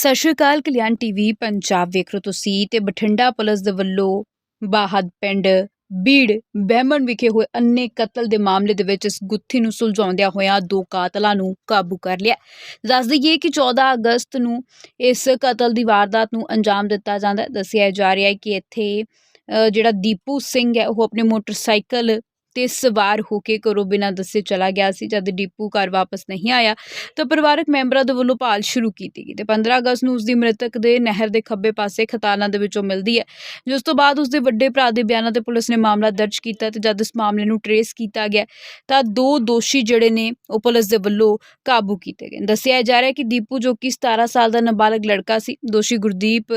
ਸਤਿ ਸ਼੍ਰੀ ਅਕਾਲ, ਕਲਿਆਣ ਟੀਵੀ, ਪੰਜਾਬ ਵੇਖ ਰਹੇ ਤੁਸੀਂ ਤੇ ਬਠਿੰਡਾ ਪੁਲਿਸ ਦੇ ਵੱਲੋਂ ਬਾਹਦ ਪਿੰਡ ਬੀੜ ਬਹਿਮਣ ਵਿਖੇ ਹੋਏ ਅੰਨੇ ਕਤਲ ਦੇ ਮਾਮਲੇ ਦੇ ਵਿੱਚ ਇਸ ਗੁੱਥੀ ਨੂੰ ਸੁਲਝਾਉਂਦਿਆਂ ਹੋਇਆਂ ਦੋ ਕਾਤਲਾਂ ਨੂੰ ਕਾਬੂ ਕਰ ਲਿਆ। ਦੱਸ ਦਈਏ ਕਿ 14 ਅਗਸਤ ਨੂੰ ਇਸ ਕਤਲ ਦੀ ਵਾਰਦਾਤ ਨੂੰ ਅੰਜਾਮ ਦਿੱਤਾ ਜਾਂਦਾ ਦੱਸਿਆ ਜਾ ਰਿਹਾ ਹੈ ਕਿ ਇੱਥੇ ਜਿਹੜਾ ਦੀਪੂ ਸਿੰਘ ਹੈ, ਉਹ ਆਪਣੇ ਮੋਟਰਸਾਈਕਲ ਤੇ ਸਵਾਰ ਹੋ ਕੇ ਘਰੋਂ ਬਿਨਾਂ ਦੱਸੇ ਚਲਾ ਗਿਆ ਸੀ, ਜਦ ਡੀਪੂ ਘਰ ਵਾਪਸ ਨਹੀਂ ਆਇਆ, ਤਾਂ ਪਰਿਵਾਰਕ ਮੈਂਬਰਾਂ ਦੇ ਵੱਲੋਂ ਭਾਲ ਸ਼ੁਰੂ ਕੀਤੀ ਗਈ ਤੇ 15 ਅਗਸਤ ਨੂੰ ਉਸ ਦੀ ਮ੍ਰਿਤਕ ਦੇ ਨਹਿਰ ਦੇ ਖੱਬੇ ਪਾਸੇ ਖਤਾਨਾਂ ਦੇ ਵਿੱਚੋਂ ਮਿਲਦੀ ਹੈ। ਜਿਸ ਤੋਂ ਬਾਅਦ ਉਸ ਦੇ ਵੱਡੇ ਭਰਾ ਦੇ ਬਿਆਨਾਂ ਤੇ ਪੁਲਿਸ ਨੇ ਮਾਮਲਾ ਦਰਜ ਕੀਤਾ ਤੇ ਜਦ ਇਸ ਮਾਮਲੇ ਨੂੰ ਟਰੇਸ ਕੀਤਾ ਗਿਆ, ਤਾਂ ਦੋ ਦੋਸ਼ੀ ਜਿਹੜੇ ਨੇ, ਉਹ ਪੁਲਿਸ ਦੇ ਵੱਲੋਂ ਕਾਬੂ ਕੀਤੇ ਗਏ। ਦੱਸਿਆ ਜਾ ਰਿਹਾ ਹੈ ਕਿ ਦੀਪੂ ਜੋ ਕਿ 17 ਸਾਲ ਦਾ ਨਾਬਾਲਗ ਲੜਕਾ ਸੀ, ਦੋਸ਼ੀ ਗੁਰਦੀਪ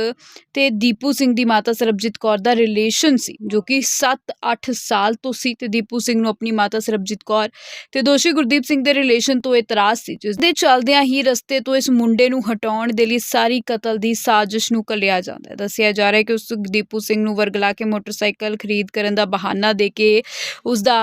ਤੇ ਦੀਪੂ ਸਿੰਘ ਦੀ ਮਾਤਾ ਸਰਬਜੀਤ ਕੌਰ ਦਾ ਰਿਲੇਸ਼ਨ ਸੀ, ਜੋ ਕਿ 7-8 ਸਾਲ ਤੋਂ ਸੀ ਤੇ ਦੀਪੂ ਸਿੰਘ ਨੂੰ ਆਪਣੀ ਮਾਤਾ ਸਰਬਜੀਤ ਕੌਰ ਤੇ ਦੋਸ਼ੀ ਗੁਰਦੀਪ ਸਿੰਘ ਦੇ ਰਿਲੇਸ਼ਨ ਤੋਂ ਇਤਰਾਜ਼ ਸੀ, ਜਿਸ ਦੇ ਚੱਲਦਿਆਂ ਹੀ ਰਸਤੇ ਤੋਂ ਇਸ ਮੁੰਡੇ ਨੂੰ ਹਟਾਉਣ ਦੇ ਲਈ ਸਾਰੀ ਕਤਲ ਦੀ ਸਾਜ਼ਿਸ਼ ਨੂੰ ਕੱਲਿਆ ਜਾਂਦਾ ਹੈ। ਦੱਸਿਆ ਜਾ ਰਿਹਾ ਹੈ ਕਿ ਉਸ ਦੀਪੂ ਸਿੰਘ ਨੂੰ ਵਰਗਲਾ ਕੇ ਮੋਟਰਸਾਈਕਲ ਖਰੀਦ ਕਰਨ ਦਾ ਬਹਾਨਾ ਦੇ ਕੇ ਉਸ ਦਾ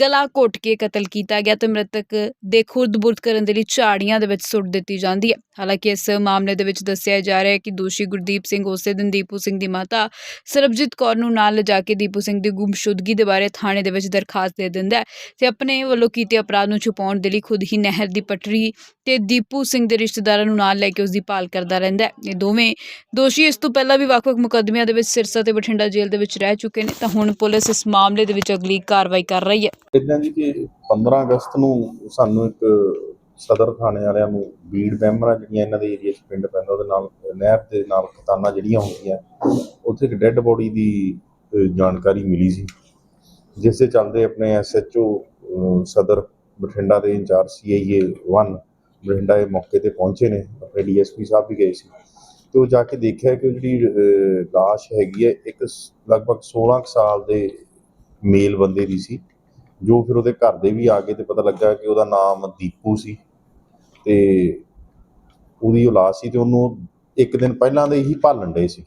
ਗਲਾ ਘੋਟ ਕੇ ਕਤਲ ਕੀਤਾ ਗਿਆ ਤੇ ਮ੍ਰਿਤਕ ਦੇ ਖੁਰਦ-ਬੁਰਦ ਕਰਨ ਦੇ ਲਈ ਝਾੜੀਆਂ ਦੇ ਵਿੱਚ ਸੁੱਟ ਦਿੱਤੀ ਜਾਂਦੀ ਹੈ। ਹਾਲਾਂਕਿ ਇਸ ਮਾਮਲੇ ਦੇ ਵਿੱਚ ਦੱਸਿਆ ਜਾ ਰਿਹਾ ਹੈ ਕਿ ਦੋਸ਼ੀ ਗੁਰਦੀਪ ਸਿੰਘ ਉਸੇ ਦਿਨ ਦੀਪੂ ਸਿੰਘ ਦੀ ਮਾਤਾ ਸਰਬਜੀਤ ਕੌਰ ਨੂੰ ਨਾਲ ਲਿਜਾ ਕੇ ਦੀਪੂ ਸਿੰਘ ਦੀ ਗੁੰਮਸ਼ੁਦਗੀ ਦੇ ਬਾਰੇ ਥਾਣੇ ਦੇ ਵਿੱਚ ਦਰਖਾਸਤ ਦੇ ਦਿੰਦਾ ਹੈ ਤੇ ਆਪਣੇ ਵੱਲੋਂ ਕੀਤੇ ਅਪਰਾਧ ਨੂੰ ਛੁਪਾਉਣ ਦੇ ਲਈ ਖੁਦ ਹੀ ਨਹਿਰ ਦੀ ਪਟੜੀ ਤੇ ਦੀਪੂ ਸਿੰਘ ਦੇ ਰਿਸ਼ਤੇਦਾਰਾਂ ਨੂੰ ਨਾਲ ਲੈ ਕੇ ਉਸ ਦੀ ਭਾਲ ਕਰਦਾ ਰਹਿੰਦਾ ਹੈ। ਇਹ ਦੋਵੇਂ ਦੋਸ਼ੀ ਇਸ ਤੋਂ ਪਹਿਲਾਂ ਵੀ ਵੱਖ-ਵੱਖ ਮੁਕੱਦਮਿਆਂ ਦੇ ਵਿੱਚ ਸਿਰਸਾ ਤੇ ਬਠਿੰਡਾ ਜੇਲ੍ਹ ਦੇ ਵਿੱਚ ਰਹਿ ਚੁੱਕੇ ਨੇ ਤਾਂ ਹੁਣ ਪੁਲਿਸ ਇਸ ਮਾਮਲੇ ਦੇ ਵਿੱਚ ਅਗਲੀ ਕਾਰਵਾਈ ਕਰ ਰਹੀ ਹੈ। ਇਦਾਂ ਜੀ ਕਿ 15 ਅਗਸਤ ਨੂੰ ਸਾਨੂੰ ਇੱਕ ਸਦਰ ਥਾਣੇ ਵਾਲਿਆਂ ਨੂੰ ਬੀੜ ਬੈਂਬਰਾਂ ਜਿਹੜੀਆਂ ਇਹਨਾਂ ਦੇ ਏਰੀਆ 'ਚ ਪਿੰਡ ਪੈਂਦਾ, ਉਹਦੇ ਨਾਲ, ਨਹਿਰ ਦੇ ਨਾਲ ਖਤਾਨਾਂ ਜਿਹੜੀਆਂ ਹੁੰਦੀਆਂ ਉੱਥੇ ਇੱਕ ਡੈੱਡ ਬੋਡੀ ਦੀ ਜਾਣਕਾਰੀ ਮਿਲੀ ਸੀ। ਜਿਸ ਦੇ ਚੱਲਦੇ ਆਪਣੇ ਐਸਐਚਓ ਸਦਰ ਬਠਿੰਡਾ ਦੇ ਇੰਚਾਰਜ ਸੀਆਈਏ 1 ਬਠਿੰਡਾ ਦੇ ਮੌਕੇ ਤੇ ਪਹੁੰਚੇ ਨੇ ਆਪਣੇ ਡੀਐਸਪੀ ਸਾਹਿਬ ਵੀ ਗਏ ਸੀ। ਤੇ ਉਹ ਜਾ ਕੇ ਦੇਖਿਆ ਕਿ ਉਹ ਜਿਹੜੀ ਅ, ਲਾਸ਼ ਹੈਗੀ ਹੈ ਇੱਕ ਲਗਭਗ 16 ਕੁ ਸਾਲ ਦੇ ਮੇਲ ਬੰਦੇ ਦੀ ਸੀ ਜੋ ਫਿਰ ਉਹਦੇ ਘਰ ਦੇ ਵੀ ਆ ਗਏ ਤੇ ਪਤਾ ਲੱਗਾ ਕਿ ਉਹਦਾ ਨਾਮ ਦੀਪੂ ਸੀ। ਤੇ ਉਹਦੀ ਉਹ ਔਲਾਦ ਸੀ ਤੇ ਉਹਨੂੰ ਇੱਕ ਦਿਨ ਪਹਿਲਾਂ ਦੇ ਹੀ ਭਾਲਣ ਡਏ ਸੀ।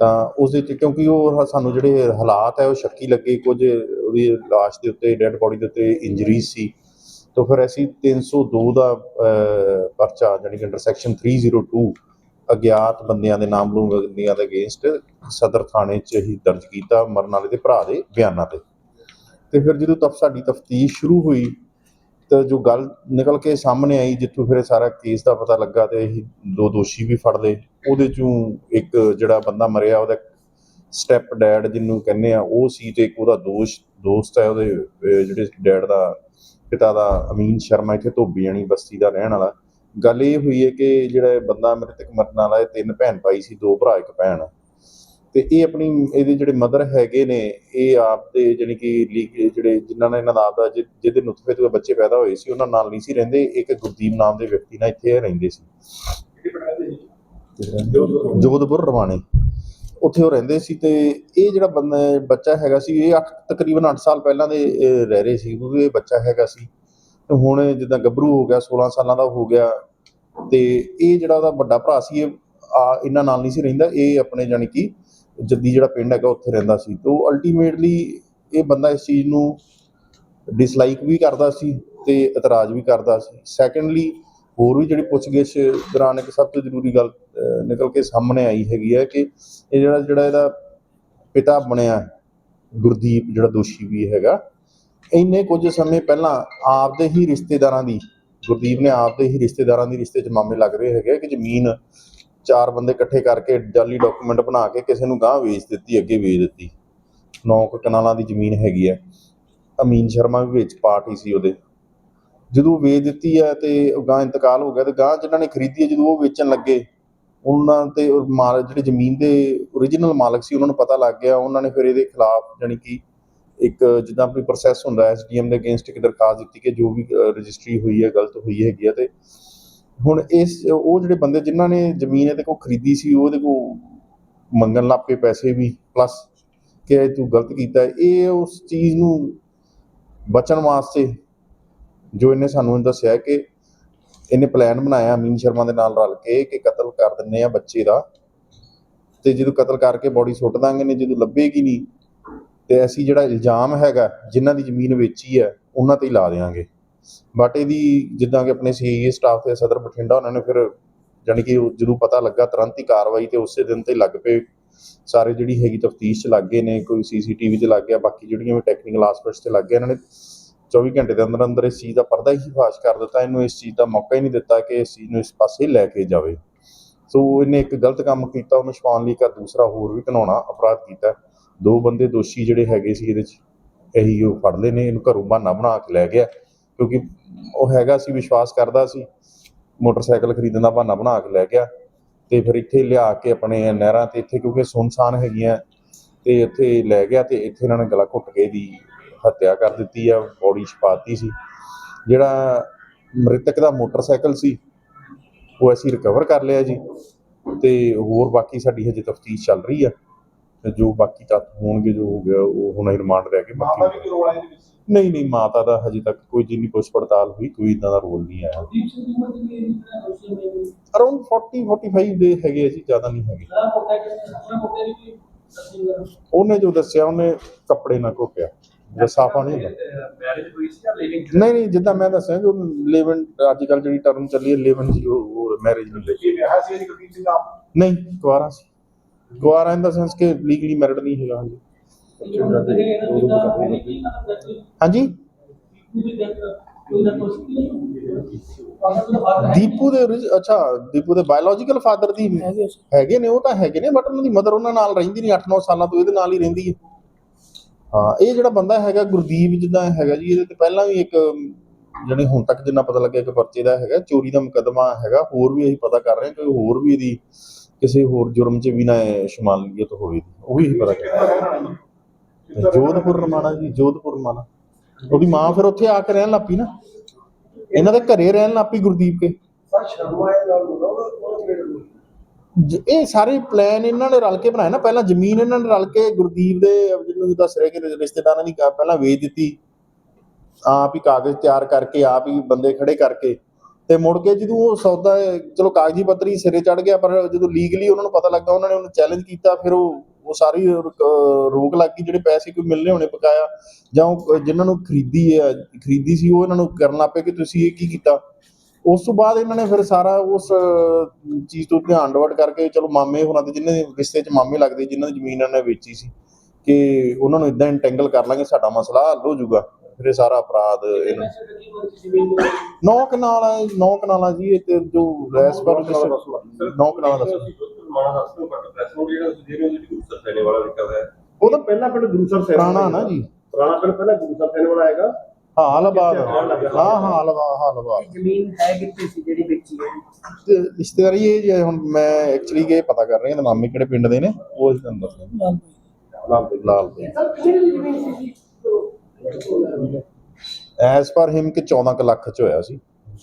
ਤਾਂ ਉਸ ਦੇ ਚ ਕਿਉਂਕਿ ਉਹ ਸਾਨੂੰ ਜਿਹੜੇ ਹਾਲਾਤ ਹੈ, ਉਹ ਸ਼ੱਕੀ ਲੱਗੇ। ਕੁਝ ਉਹਦੀ ਲਾਸ਼ ਦੇ ਉੱਤੇ ਡੈੱਡ ਬੋਡੀ ਦੇ ਉੱਤੇ ਇੰਜਰੀਜ਼ ਸੀ। ਤਾਂ ਫਿਰ ਅਸੀਂ 302 ਦਾ ਪਰਚਾ ਜਾਣੀ ਕਿ ਅੰਡਰ ਸੈਕਸ਼ਨ 302 ਅਗਿਆਤ ਬੰਦਿਆਂ ਦੇ ਨਾਮ ਬੰਦਿਆਂ ਦੇ ਅਗੇਂਸਟ ਸਦਰ ਥਾਣੇ 'ਚ ਹੀ ਦਰਜ ਕੀਤਾ ਮਰਨ ਵਾਲੇ ਦੇ ਭਰਾ ਦੇ ਬਿਆਨਾਂ ਤੇ। ਤੇ ਫਿਰ ਜਦੋਂ ਤਫ, ਸਾਡੀ ਤਫਤੀਸ਼ ਸ਼ੁਰੂ ਹੋਈ ਤੇ ਜੋ ਗੱਲ ਨਿਕਲ ਕੇ ਸਾਹਮਣੇ ਆਈ, ਜਿੱਥੋਂ ਫਿਰ ਸਾਰਾ ਕੇਸ ਦਾ ਪਤਾ ਲੱਗਾ ਤੇ ਅਸੀਂ ਦੋ ਦੋਸ਼ੀ ਵੀ ਫੜ ਲਏ। ਉਹਦੇ ਚੋਂ ਇੱਕ ਜਿਹੜਾ ਬੰਦਾ ਮਰਿਆ, ਉਹਦਾ ਸਟੈਪ ਡੈਡ ਜਿਹਨੂੰ ਕਹਿੰਦੇ ਆ, ਉਹ ਸੀ ਤੇ ਇੱਕ ਉਹਦਾ ਦੋਸ਼, ਦੋਸਤ ਹੈ ਉਹਦੇ ਜਿਹੜੇ ਡੈਡ ਦਾ ਪਿਤਾ ਦਾ ਅਮੀਨ ਸ਼ਰਮਾ, ਇੱਥੇ ਧੋਬੀ ਜਾਣੀ ਬਸਤੀ ਦਾ ਰਹਿਣ ਵਾਲਾ। ਗੱਲ ਇਹ ਹੋਈ ਹੈ ਕਿ ਜਿਹੜਾ ਇਹ ਬੰਦਾ ਮ੍ਰਿਤਕ ਮਰਨ ਵਾਲਾ ਇਹ ਤਿੰਨ ਭੈਣ ਭਾਈ ਸੀ, ਦੋ ਭਰਾ, ਇੱਕ ਭੈਣ। ਤੇ ਇਹ ਆਪਣੀ, ਇਹਦੇ ਜਿਹੜੇ ਮਦਰ ਹੈਗੇ ਨੇ, ਇਹ ਆਪ ਦੇ ਜਾਣੀ ਕਿ ਲੀਗ ਜਿਹੜੇ ਜਿਨ੍ਹਾਂ ਨੇ ਇਹਨਾਂ ਦਾ ਆਪ ਦਾ ਜਿ- ਜਿਹਦੇ ਨੁਤਫੇ ਤੋਂ ਇਹ ਬੱਚੇ ਪੈਦਾ ਹੋਏ ਸੀ, ਉਹਨਾਂ ਨਾਲ ਨਹੀਂ ਸੀ ਰਹਿੰਦੇ। ਇੱਕ ਗੁਰਦੀਪ ਨਾਮ ਦੇ ਵਿਅਕਤੀ ਨਾਲ ਇੱਥੇ ਰਹਿੰਦੇ ਸੀ। ਜੋਧਪੁਰ ਰਵਾਣੇ। ਉੱਥੇ ਉਹ ਰਹਿੰਦੇ ਸੀ ਤੇ ਇਹ ਜਿਹੜਾ ਬੰਦਾ, ਬੱਚਾ ਹੈਗਾ ਸੀ, ਇਹ ਅੱਠ, ਤਕਰੀਬਨ 8 ਸਾਲ ਪਹਿਲਾਂ ਦੇ ਇਹ ਰਹਿ ਰਹੇ ਸੀ। ਕਿਉਂਕਿ ਇਹ ਬੱਚਾ ਹੈਗਾ ਸੀ। ਤੇ ਹੁਣ ਜਿੱਦਾਂ ਗੱਭਰੂ ਹੋ ਗਿਆ 16 ਸਾਲਾਂ ਦਾ ਹੋ ਗਿਆ। ਤੇ ਇਹ ਜਿਹੜਾ ਉਹਦਾ ਵੱਡਾ ਭਰਾ ਸੀ, ਇਹ ਆ, ਇਹਨਾਂ ਨਾਲ ਨਹੀਂ ਸੀ ਰਹਿੰਦਾ। ਇਹ ਆਪਣੇ ਜਾਣੀ ਕਿ ਜੱਦੀ ਜਿਹੜਾ ਪਿੰਡ ਹੈਗਾ ਉੱਥੇ ਰਹਿੰਦਾ ਸੀ। ਤੋਂ ਅਲਟੀਮੇਟਲੀ ਇਹ ਬੰਦਾ ਇਸ ਚੀਜ਼ ਨੂੰ ਡਿਸਲਾਈਕ ਵੀ ਕਰਦਾ ਸੀ ਤੇ ਇਤਰਾਜ਼ ਵੀ ਕਰਦਾ ਸੀ। ਸੈਕੰਡਲੀ ਹੋਰ ਵੀ ਜਿਹੜੀ ਪੁੱਛਗਿੱਛ ਦੌਰਾਨ ਇੱਕ ਸਭ ਤੋਂ ਜ਼ਰੂਰੀ ਗੱਲ ਨਿਕਲ ਕੇ ਸਾਹਮਣੇ ਆਈ ਹੈਗੀ ਹੈ ਕਿ ਇਹ ਜਿਹੜਾ ਜਿਹੜਾ ਇਹਦਾ ਪਿਤਾ ਬਣਿਆ ਗੁਰਦੀਪ ਜਿਹੜਾ ਦੋਸ਼ੀ ਵੀ ਹੈਗਾ, ਇੰਨੇ ਕੁਝ ਸਮੇਂ ਪਹਿਲਾਂ ਆਪਦੇ ਹੀ ਰਿਸ਼ਤੇਦਾਰਾਂ ਦੀ, ਗੁਰਦੀਪ ਨੇ ਆਪਦੇ ਹੀ ਰਿਸ਼ਤੇਦਾਰਾਂ ਦੀ ਰਿਸ਼ਤੇ 'ਚ ਮਾਮਲੇ ਲੱਗ ਰਹੇ ਹੈਗੇ ਕਿ ਜ਼ਮੀਨ ਚਾਰ ਬੰਦੇ ਇਕੱਠੇ ਕਰਕੇ ਜਾਲੀ ਡਾਕੂਮੈਂਟ ਬਣਾ ਕੇ ਕਿਸੇ ਨੂੰ ਗਾਂਹ ਵੇਚ ਦਿੱਤੀ, ਅੱਗੇ ਵੇਚ ਦਿੱਤੀ। ਨੌ ਕਨਾਲਾਂ ਦੀ ਜ਼ਮੀਨ ਹੈਗੀ ਹੈ। ਅਮੀਨ ਸ਼ਰਮਾ ਵੀ ਵਿੱਚ ਪਾਰਟੀ ਸੀ ਉਹਦੇ। ਜਦੋਂ ਵੇਚ ਦਿੱਤੀ ਹੈ ਤੇ ਗਾਂ ਇੰਤਕਾਲ ਹੋ ਗਿਆ ਤੇ ਗਾਂ ਜਿਨ੍ਹਾਂ ਨੇ ਖਰੀਦੀ ਹੈ, ਜਦੋਂ ਉਹ ਵੇਚਣ ਲੱਗੇ, ਉਹਨਾਂ ਤੇ ਉਹ ਜਿਹੜੇ ਜ਼ਮੀਨ ਦੇ origignal ਮਾਲਕ ਸੀ, ਉਹਨਾਂ ਨੂੰ ਪਤਾ ਲੱਗ ਗਿਆ। ਉਹਨਾਂ ਨੇ ਫਿਰ ਇਹਦੇ ਖਿਲਾਫ ਜਾਣੀ ਕਿ ਇੱਕ ਜਿੱਦਾਂ ਕੋਈ ਪ੍ਰੋਸੈਸ ਹੁੰਦਾ ਐਸਡੀਐਮ ਦੇ ਅਗੇਂਸਟ ਇੱਕ ਦਰਖਾਸਤ ਦਿੱਤੀ ਕਿ ਜੋ ਵੀ ਰਜਿਸਟਰੀ ਹੋਈ ਹੈ, ਗਲਤ ਹੋਈ ਹੈਗੀ ਹੈ ਤੇ ਹੁਣ ਇਸ, ਉਹ ਜਿਹੜੇ ਬੰਦੇ ਜਿਨ੍ਹਾਂ ਨੇ ਜ਼ਮੀਨ ਇਹਦੇ ਕੋਲ ਖਰੀਦੀ ਸੀ ਉਹਦੇ ਕੋਲ ਮੰਗਣ ਲੱਗ ਪਏ ਪੈਸੇ ਵੀ ਪਲੱਸ ਕਿ ਇਹ ਤੂੰ ਗਲਤ ਕੀਤਾ। ਇਹ ਉਸ ਚੀਜ਼ ਨੂੰ ਬਚਣ ਵਾਸਤੇ ਜੋ ਇਹਨੇ ਸਾਨੂੰ ਦੱਸਿਆ ਕਿ ਇਹਨੇ ਪਲਾਨ ਬਣਾਇਆ ਅਮੀਨ ਸ਼ਰਮਾ ਦੇ ਨਾਲ ਰਲ ਕੇ ਕਿ ਕਤਲ ਕਰ ਦਿੰਨੇ ਆ ਬੱਚੇ ਦਾ। ਤੇ ਜਦੋਂ ਕਤਲ ਕਰਕੇ ਬੋਡੀ ਸੁੱਟ ਦਾਂਗੇ ਨੇ, ਜਦੋਂ ਲੱਭੇਗੀ ਨਹੀਂ, ਤੇ ਅਸੀਂ ਜਿਹੜਾ ਇਲਜ਼ਾਮ ਹੈਗਾ, ਜਿਨ੍ਹਾਂ ਦੀ ਜ਼ਮੀਨ ਵੇਚੀ ਹੈ, ਉਹਨਾਂ ਤੇ ਹੀ ਲਾ ਦੇਵਾਂਗੇ ਬਟ ਇਹਦੀ ਜਿੱਦਾਂ ਕਿ ਆਪਣੇ ਸੀਏ ਸਟਾਫ ਤੇ ਸਦਰ ਬਠਿੰਡਾ, ਉਹਨਾਂ ਨੇ ਫਿਰ ਜਾਣੀ ਕਿ ਜਦੋਂ ਪਤਾ ਲੱਗਾ ਤੁਰੰਤ ਹੀ ਕਾਰਵਾਈ ਤੇ ਉਸੇ ਦਿਨ ਤੇ ਲੱਗ ਪਏ। ਸਾਰੇ ਜਿਹੜੀ ਹੈਗੀ ਤਫਤੀਸ਼ ਚ ਲੱਗ ਗਏ ਨੇ, ਕੋਈ ਸੀਸੀਟੀਵੀ ਤੇ ਲੱਗ ਗਿਆ, ਬਾਕੀ ਜਿਹੜੀਆਂ ਵੀ ਟੈਕਨੀਕਲ ਆਸਪੈਕਟਸ ਤੇ ਲੱਗ ਗਿਆ ਇਹਨਾਂ ਨੇ 24 ਘੰਟੇ ਦੇ ਅੰਦਰ ਅੰਦਰ ਇਸ ਚੀਜ਼ ਦਾ ਪਰਦਾ ਹੀ ਫਾਸ਼ ਕਰ ਦਿੱਤਾ। ਇਹਨੂੰ ਇਸ ਚੀਜ਼ ਦਾ ਮੌਕਾ ਹੀ ਨਹੀਂ ਦਿੱਤਾ ਕਿ ਇਸ ਚੀਜ਼ ਨੂੰ ਇਸ ਪਾਸੇ ਲੈ ਕੇ ਜਾਵੇ। ਸੋ ਇਹਨੇ ਇੱਕ ਗਲਤ ਕੰਮ ਕੀਤਾ, ਉਹਨੂੰ ਛਪਾਉਣ ਲਈ ਇੱਕ ਦੂਸਰਾ ਹੋਰ ਵੀ ਘਿਨਾਉਣਾ ਅਪਰਾਧ ਕੀਤਾ। ਦੋ ਬੰਦੇ ਦੋਸ਼ੀ ਜਿਹੜੇ ਹੈਗੇ ਸੀ ਇਹਦੇ 'ਚ, ਇਹੀ ਉਹ ਫੜ ਲਏ ਨੇ, ਇਹਨੂੰ ਘਰੋਂ ਬਹਾਨਾ ਬਣਾ ਕੇ ਲੈ ਗਿਆ। ਕਿਉਂਕਿ ਉਹ ਹੈਗਾ ਸੀ, ਵਿਸ਼ਵਾਸ ਕਰਦਾ ਸੀ। ਮੋਟਰਸਾਈਕਲ ਖਰੀਦਣ ਦਾ ਬਹਾਨਾ ਬਣਾ ਕੇ ਲੈ ਗਿਆ ਤੇ ਫਿਰ ਇੱਥੇ ਲਿਆ ਕੇ ਆਪਣੇ ਨਹਿਰਾਂ ਤੇ ਇੱਥੇ, ਕਿਉਂਕਿ ਸੁਨਸਾਨ ਹੈਗੀਆਂ, ਤੇ ਇੱਥੇ ਲੈ ਗਿਆ ਤੇ ਇੱਥੇ ਇਹਨਾਂ ਨੇ ਗਲਾ ਘੁੱਟ ਕੇ ਦੀ ਹੱਤਿਆ ਕਰ ਦਿੱਤੀ ਆ, ਬੋਡੀ ਛਪਾਤੀ ਸੀ। ਜਿਹੜਾ ਮ੍ਰਿਤਕ ਦਾ ਮੋਟਰਸਾਈਕਲ ਸੀ, ਉਹ ਅਸੀਂ ਰਿਕਵਰ ਕਰ ਲਿਆ ਜੀ ਤੇ ਹੋਰ ਬਾਕੀ ਸਾਡੀ ਹਜੇ ਤਫਤੀਸ਼ ਚੱਲ ਰਹੀ ਆ ਤੇ ਜੋ ਬਾਕੀ ਤੱਥ ਹੋਣਗੇ, ਜੋ ਹੋ ਗਿਆ, ਉਹ ਹੁਣ ਰਿਮਾਂਡ ਲੈ ਕੇ ਮਾਤਾ ਵੀ ਰੋਲ ਹੈ ਇਹਦੇ ਵਿੱਚ? ਨਹੀਂ ਨਹੀਂ ਮਾਤਾ ਦਾ ਹਜੇ ਤੱਕ ਕੋਈ ਜਿੰਨੀ ਪੁੱਛ ਪੜਤਾਲ ਹੋਈ ਕੋਈ ਇਦਾਂ ਦਾ ਰੋਲ ਨਹੀਂ ਆਇਆ। ਜੀ? ਨੇ ਅਰਾਊਂਡ 40 45 ਦੇ ਹੈਗੇ ਜੀ ਜ਼ਿਆਦਾ ਨਹੀਂ ਹੈਗੇ। ਕਿ ਉਹਨੇ ਜੋ ਦੱਸਿਆ ਉਹਨੇ ਕੱਪੜੇ ਨਾਲ ਘੋਟਿਆ ਜੇ ਸਾਫਾ ਨਹੀਂ ਹੁੰਦਾ। ਜਾਂ ਨਹੀਂ ਨਹੀਂ ਜਿੱਦਾਂ ਮੈਂ ਦੱਸਿਆ ਕਿ ਲਿਵਨ ਅੱਜ ਕੱਲ ਜਿਹੜੀ ਟਰਮ ਚੱਲੀ ਹੈ ਲਿਵਨ ਜੀ ਉਹ ਮੈਰਿਜ ਜੀ ਗੁਰਦੀਪ ਸਿੰਘ ਆਪ? ਨਹੀਂ ਕੁਆਰਾ ਸੀ। ਕੁਆਰਾ ਇਨ ਦਾ ਸੈਂਸ ਕਿ ਲੀਗਲੀ ਮੈਰਿਡ ਨਹੀਂ ਹੈਗਾ ਹਾਂਜੀ। ਹਾਂਜੀ? ਦੀਪੂ ਦੇ orig- ਅੱਛਾ ਦੀਪੂ ਦੇ ਬਾਇਓਲੋਜੀਕਲ ਫਾਦਰ ਦੀ ਹੈਗੇ ਨੇ ਉਹ ਤਾਂ ਹੈਗੇ ਨੇ ਬਟ ਉਹਨਾਂ ਦੀ ਮਦਰ ਉਹਨਾਂ ਨਾਲ ਰਹਿੰਦੀ ਨਹੀਂ 8-9 ਸਾਲਾਂ ਤੋਂ ਇਹਦੇ ਨਾਲ ਹੀ ਰਹਿੰਦੀ ਹੈ। ਹਾਂ ਇਹ ਜਿਹੜਾ ਬੰਦਾ ਹੈਗਾ ਗੁਰਦੀਪ ਜਿੱਦਾਂ ਹੈਗਾ ਜੀ ਇਹਦੇ ਤੇ ਪਹਿਲਾਂ ਵੀ ਇੱਕ ਜਿਹੜੇ ਹੁਣ ਤੱਕ ਜਿੰਨਾ ਪਤਾ ਲੱਗਿਆ ਕਿ ਪਰਚੇ ਦਾ ਹੈਗਾ ਚੋਰੀ ਦਾ ਮੁਕੱਦਮਾ ਹੈਗਾ ਹੋਰ ਵੀ ਅਸੀਂ ਪਤਾ ਕਰ ਰਹੇ ਹਾਂ ਕਿ ਹੋਰ ਵੀ ਇਹਦੀ ਕਿਸੇ ਹੋਰ ਜੁਰਮ 'ਚ ਵੀ ਨਾ ਇਹ ਸ਼ਮਾਲੀਅਤ ਹੋਵੇ ਉਹ ਵੀ ਅਸੀਂ ਪਤਾ ਕਰ ਰਹੇ ਹਾਂ। ਜੋਧਪੁਰ ਰਮਾਣਾ ਜੀ, ਜੋਧਪੁਰ ਰਮਾਣਾ ਉਹਦੀ ਮਾਂ ਫਿਰ ਉੱਥੇ ਆ ਕੇ ਰਹਿਣ ਲੱਪੀ ਨਾ। ਇਹਨਾਂ ਦੇ ਘਰੇ ਰਹਿਣ ਲੱਪੀ ਗੁਰਦੀਪ ਕੇ। ਇਹ ਸਾਰੇ ਪਲਾਨ ਇਹਨਾਂ ਨੇ ਰਲ ਕੇ ਬਣਾਏ ਨਾ। ਪਹਿਲਾਂ ਜ਼ਮੀਨ ਇਹਨਾਂ ਨੇ ਰਲ ਕੇ ਗੁਰਦੀਪ ਦੇ, ਜਿਹਨੂੰ ਦੱਸ ਰਹੇ ਕਿ ਰਿਸ਼ਤੇਦਾਰਾਂ ਦੀ ਪਹਿਲਾਂ ਵੇਚ ਦਿੱਤੀ। ਆਪ ਹੀ ਕਾਗਜ਼ ਤਿਆਰ ਕਰਕੇ, ਆਪ ਹੀ ਬੰਦੇ ਖੜੇ ਕਰਕੇ। ਤੇ ਮੁੜ ਕੇ ਜਦੋਂ ਉਹ ਸੌਦਾ, ਚਲੋ ਕਾਗਜ਼ੀ ਪੱਤਰੀ ਸਿਰੇ ਚੜ ਗਿਆ, ਪਰ ਜਦੋਂ ਲੀਗਲੀ ਉਹਨਾਂ ਨੂੰ ਪਤਾ ਲੱਗਾ, ਉਹਨਾਂ ਨੇ ਉਹਨੂੰ ਚੈਲੰਜ ਕੀਤਾ, ਫਿਰ ਉਹ ਉਹ ਸਾਰੀ ਰੁਕ- ਲੱਗ ਗਈ ਜਿਹੜੇ ਪੈਸੇ ਕੋਈ ਮਿਲਨੇ ਹੋਣੇ ਬਕਾਇਆ ਜਾਂ ਉਹ ਜਿਨ੍ਹਾਂ ਨੂੰ ਖਰੀਦੀ ਹੈ ਖਰੀਦੀ ਸੀ ਉਹ ਇਹਨਾਂ ਨੂੰ ਕਰਨ ਲੱਗ ਪਏ ਕਿ ਤੁਸੀਂ ਇਹ ਕੀ ਕੀਤਾ? ਉਸ ਤੋਂ ਬਾਅਦ ਇਹਨਾਂ ਨੇ ਫਿਰ ਸਾਰਾ ਉਸ ਚੀਜ਼ ਤੋਂ ਧਿਆਨ ਡਿਵਰਟ ਕਰਕੇ ਚਲੋ ਮਾਮੇ ਹੋਰਾਂ ਦੇ ਜਿਨ੍ਹਾਂ ਦੇ ਰਿਸ਼ਤੇ 'ਚ ਮਾਮੇ ਲੱਗਦੇ ਜਿਨ੍ਹਾਂ ਦੀ ਜ਼ਮੀਨ ਇਹਨਾਂ ਨੇ ਵੇਚੀ ਸੀ ਕਿ ਉਹਨਾਂ ਨੂੰ ਇਦਾਂ ਇੰਟੈਂਗਲ ਕਰ ਲਾਂਗੇ ਸਾਡਾ ਮਸਲਾ ਹੱਲ ਹੋ ਜਾਊਗਾ। ਫਿਰ ਇਹ ਸਾਰਾ ਅਪਰਾਧ ਇਹਨਾਂ ਨੂੰ ਕਨਾਲਾਂ ਨੌ ਕਨਾਲਾਂ ਜੀ ਇਹ ਤੇ ਜੋ ਰੈਸ ਪਰ ਨੌ ਕਨਾਲਾਂ ਦਾ ਸੀ। ਮਾਣਾ ਹਸਨ ਪੱਟ ਪ੍ਰੈਸ ਨੂੰ ਜਿਹੜਾ ਤੁਸੀਂ ਦੇ ਰਹੇ ਹੋ ਜਿਹੜੀ ਗੁਰੂ ਸਾਹਿਬ ਸੈਨੇ ਵਾਲਾ ਲਿਖਿਆ ਹੋਇਆ। ਹੈ ਉਹ ਤਾਂ ਪਹਿਲਾਂ ਪਿੰਡ ਗੁਰੂ ਸਾਹਿਬ ਸੈਨੇ ਪੁਰਾਣਾ ਨਾ ਜੀ। ਪੁਰਾਣਾ ਪਿੰਡ ਪਹਿਲਾਂ ਗੁਰੂ ਸਾਹਿਬ ਸੈਨੇ ਵਾਲਾ ਆਏਗਾ ਹਾਂ ਲੱਗਾ? ਹਾਂ ਹਾਂ ਹਲਵਾ ਹਲਵਾ ਜ਼ਮੀਨ ਹੈ ਕਿੱਥੇ ਸੀ ਜਿਹੜੀ ਵੇਚੀ ਹੈ? ਤੇ ਰਿਸ਼ਤੇਦਾਰੀ ਇਹ ਜੇ ਹੁਣ ਮੈਂ ਐਕਚੁਅਲੀ ਇਹ ਪਤਾ ਕਰ ਰਿਹਾ ਕਿ ਮਾਮੇ ਕਿਹੜੇ ਪਿੰਡ ਦੇ ਨੇ ਉਹ ਅਸੀਂ ਤੁਹਾਨੂੰ ਦੱਸਦਾ ਲਾਲ ਲਾਲ ਐਸ ਪਰ ਹਿਮ ਕਿ 14 ਕੁ ਲੱਖ ਚ ਹੋਇਆ ਸੀ।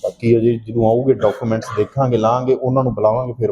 ਬਾਕੀ ਅਜੇ ਜਦੋਂ ਆਉਗੇ ਡਾਕੂਮੈਂਟਸ ਦੇਖਾਂਗੇ ਲਾਂਗੇ ਉਹਨਾਂ ਨੂੰ ਬੁਲਾਵਾਂਗੇ ਫਿਰ